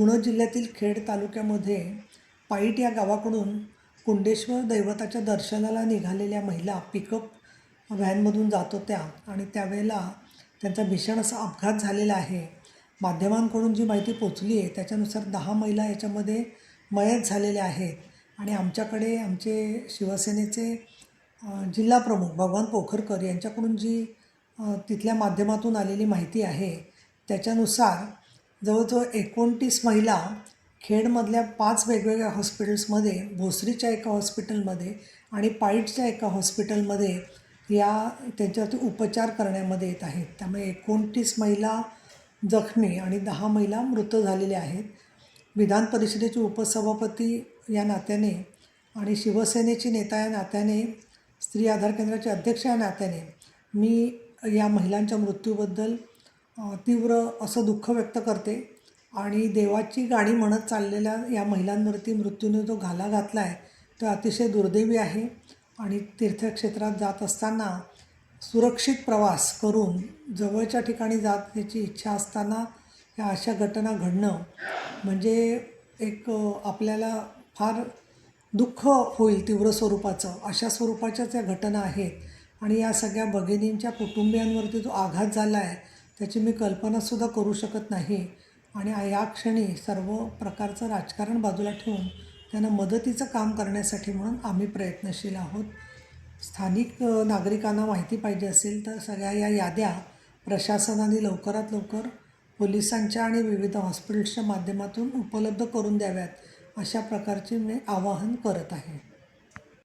पुणे जिल्ह्यातील खेड तालुक्यामध्ये पाईट या गावाकडून कुंडेश्वर दैवताच्या दर्शनाला निघालेल्या महिला पिकअप व्हॅनमधून जात होत्या आणि त्यावेळेला त्यांचा भीषण असा अपघात झालेला आहे. माध्यमांकडून जी माहिती पोचली आहे त्याच्यानुसार दहा महिला याच्यामध्ये मयत झालेल्या आहेत आणि आमच्याकडे आमचे शिवसेनेचे जिल्हाप्रमुख भगवान पोखरकर यांच्याकडून जी तिथल्या माध्यमातून आलेली माहिती आहे त्याच्यानुसार जवळजवळ एकोणतीस महिला खेडमधल्या पाच वेगवेगळ्या हॉस्पिटल्समध्ये भोसरीच्या एका हॉस्पिटलमध्ये आणि पाईटच्या एका हॉस्पिटलमध्ये या त्यांच्यावरती उपचार करण्यामध्ये येत आहेत. त्यामुळे एकोणतीस महिला जखमी आणि दहा महिला मृत झालेल्या आहेत. विधान परिषदेचे उपसभापती या नात्याने आणि शिवसेनेची नेता या नात्याने स्त्री आधार केंद्राचे अध्यक्ष या नात्याने मी या महिलांच्या मृत्यूबद्दल तीव्र असं दुःख व्यक्त करते. आणि देवाची गाणी म्हणत चाललेल्या या महिलांवरती मृत्यूने जो घाला घातला आहे तो अतिशय दुर्दैवी आहे. आणि तीर्थक्षेत्रात जात असताना सुरक्षित प्रवास करून जवळच्या ठिकाणी जाण्याची इच्छा असताना या अशा घटना घडणं म्हणजे एक आपल्याला फार दुःख होईल तीव्र स्वरूपाचं. अशा स्वरूपाच्याच या घटना आहेत. आणि या सगळ्या भगिनींच्या कुटुंबियांवरती जो आघात झाला आहे त्याची मी कल्पनासुद्धा करू शकत नाही. आणि या क्षणी सर्व प्रकारचं राजकारण बाजूला ठेवून त्यांना मदतीचं काम करण्यासाठी म्हणून आम्ही प्रयत्नशील आहोत. स्थानिक नागरिकांना माहिती पाहिजे असेल तर सगळ्या या याद्या प्रशासनाने लवकरात लवकर पोलिसांच्या आणि विविध हॉस्पिटल्सच्या माध्यमातून उपलब्ध करून द्याव्यात अशा प्रकारचे मी आवाहन करत आहे.